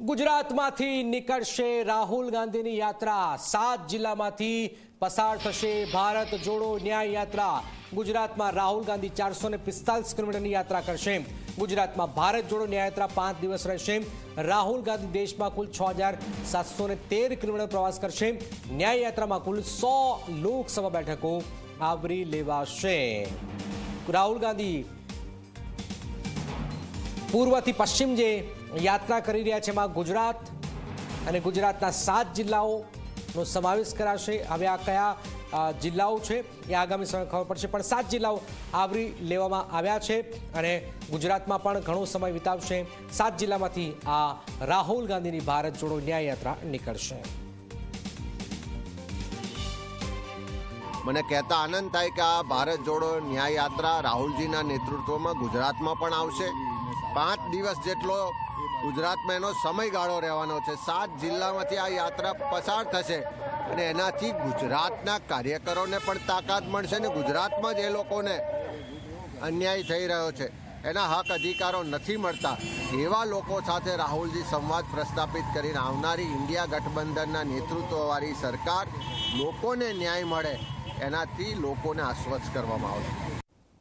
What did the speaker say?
ગુજરાતમાંથી નીકળશે રાહુલ ગાંધીની યાત્રા. સાત જિલ્લામાંથી પસાર થશે ભારત જોડો ન્યાય યાત્રા. ગુજરાતમાં રાહુલ ગાંધી ચારસો ને પિસ્તાલીસ કિલોમીટરની યાત્રા કરશે. ગુજરાતમાં ભારત જોડો ન્યાય યાત્રા પાંચ દિવસ રહેશે. રાહુલ ગાંધી દેશમાં કુલ છ હજાર સાતસો ને તેર કિલોમીટર પ્રવાસ કરશે. ન્યાય યાત્રામાં કુલ સો લોકસભા બેઠકો આવરી લેવાશે. રાહુલ ગાંધી પૂર્વથી પશ્ચિમ જે યાત્રા કરી રહ્યા છે એમાં ગુજરાત અને ગુજરાતના સાત જિલ્લાઓનો સમાવેશ કરાશે. હવે આ કયા જિલ્લાઓ છે એ આગામી સમય ખબર પડશે. પણ સાત જિલ્લાઓ આવરી લેવામાં આવ્યા છે અને ગુજરાતમાં પણ ઘણો સમય વિતાવશે. સાત જિલ્લામાંથી આ રાહુલ ગાંધીની ભારત જોડો ન્યાય યાત્રા નીકળશે. મને કહેતા આનંદ થાય કે આ ભારત જોડો ન્યાય યાત્રા રાહુલજીના નેતૃત્વમાં ગુજરાતમાં પણ આવશે. પાંચ દિવસ જેટલો ગુજરાતમાં એનો સમયગાળો રહેવાનો છે. સાત જિલ્લામાંથી આ યાત્રા પસાર થશે અને એનાથી ગુજરાતના કાર્યકરોને પણ તાકાત મળશે ને ગુજરાતમાં જ એ લોકોને અન્યાય થઈ રહ્યો છે. એના હક અધિકારો નથી મળતા એવા લોકો સાથે રાહુલજી સંવાદ પ્રસ્થાપિત કરીને આવનારી ઇન્ડિયા ગઠબંધનના નેતૃત્વવાળી સરકાર લોકોને ન્યાય મળે એનાથી લોકોને આશ્વસ્ત કરવામાં આવશે.